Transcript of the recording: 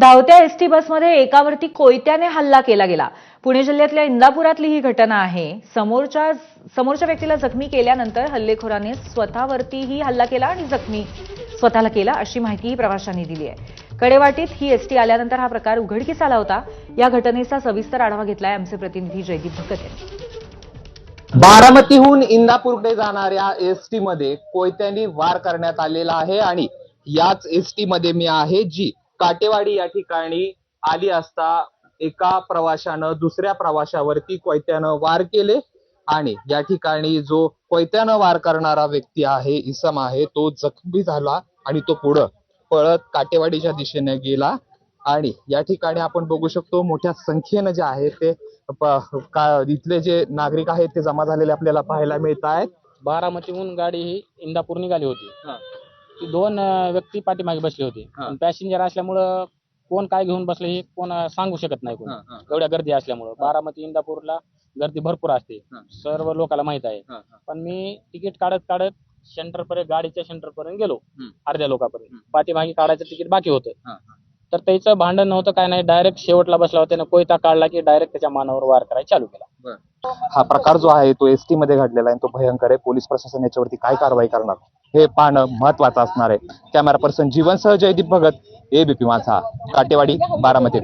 धावत्या एसटी बसमध्ये एकावरती कोयत्याने हल्ला केला गेला. पुणे जिल्ह्यातल्या इंदापुरातली ही घटना आहे. समोरच्या समोरच्या व्यक्तीला जखमी केल्यानंतर हल्लेखोराने स्वतःवरतीही हल्ला केला आणि जखमी स्वतःला केला अशी माहितीही प्रवाशांनी दिली आहे. कडेवाटीत ही एसटी आल्यानंतर हा प्रकार उघडकीस आला होता. या घटनेचा सविस्तर आढावा घेतलाय आमचे प्रतिनिधी जयदीप भगत यांनी. बारामतीहून इंदापूरकडे जाणाऱ्या एसटी मध्ये कोयत्यांनी वार करण्यात आलेला आहे आणि याच एसटी मध्ये मी आहे जी काटेवाडी या ठिकाणी आली असता एका प्रवाशानं दुसऱ्या प्रवाशावरती कोयत्यानं वार केले आणि या ठिकाणी जो कोयत्यानं वार करणारा व्यक्ती आहे इसम आहे तो जखमी झाला आणि तो पुढं पळत काटेवाडीच्या दिशेने गेला. आणि या ठिकाणी आपण बघू शकतो मोठ्या संख्येनं जे आहे ते इथले जे नागरिक आहेत ते जमा झालेले आपल्याला पाहायला मिळत आहेत बारामतीहून गाडी ही इंदापूर निघाली होती. ती दोन अं, व्यक्ती पाठीमागे बसले होते. हा. पॅसेंजर असल्यामुळं कोण काय घेऊन बसले हे कोण अं, सांगू शकत नाही कोण. एवढ्या गर्दी असल्यामुळं. बारामती इंदापूरला गर्दी भरपूर असते. हा. सर्व लोकांना माहीत आहे. पण मी तिकीट काढत काढत सेंटर पर्यंत गाडीच्या सेंटर पर्यंत गेलो. हम्म. अर्ध्या लोकांपर्यंत. हम्म. पाठीमागे काढायचं तिकीट बाकी होतं. हा, हा. तर त्याचं भांडण नव्हतं काय नाही. डायरेक्ट शेवटला बसला होता. त्यानं कोयता काढला की डायरेक्ट त्याच्या मानावर वार करायला चालू केला. हा प्रकार जो आहे तो एस टी मध्ये घडलेला आहे तो भयंकर आहे. पोलीस प्रशासन याच्यावरती काय कारवाई करणार? हे पाहणं महत्वाचं असणार आहे. कॅमेरा पर्सन जीवनसह जयदीप भगत एबीपी माझा काटेवाडी बारामती.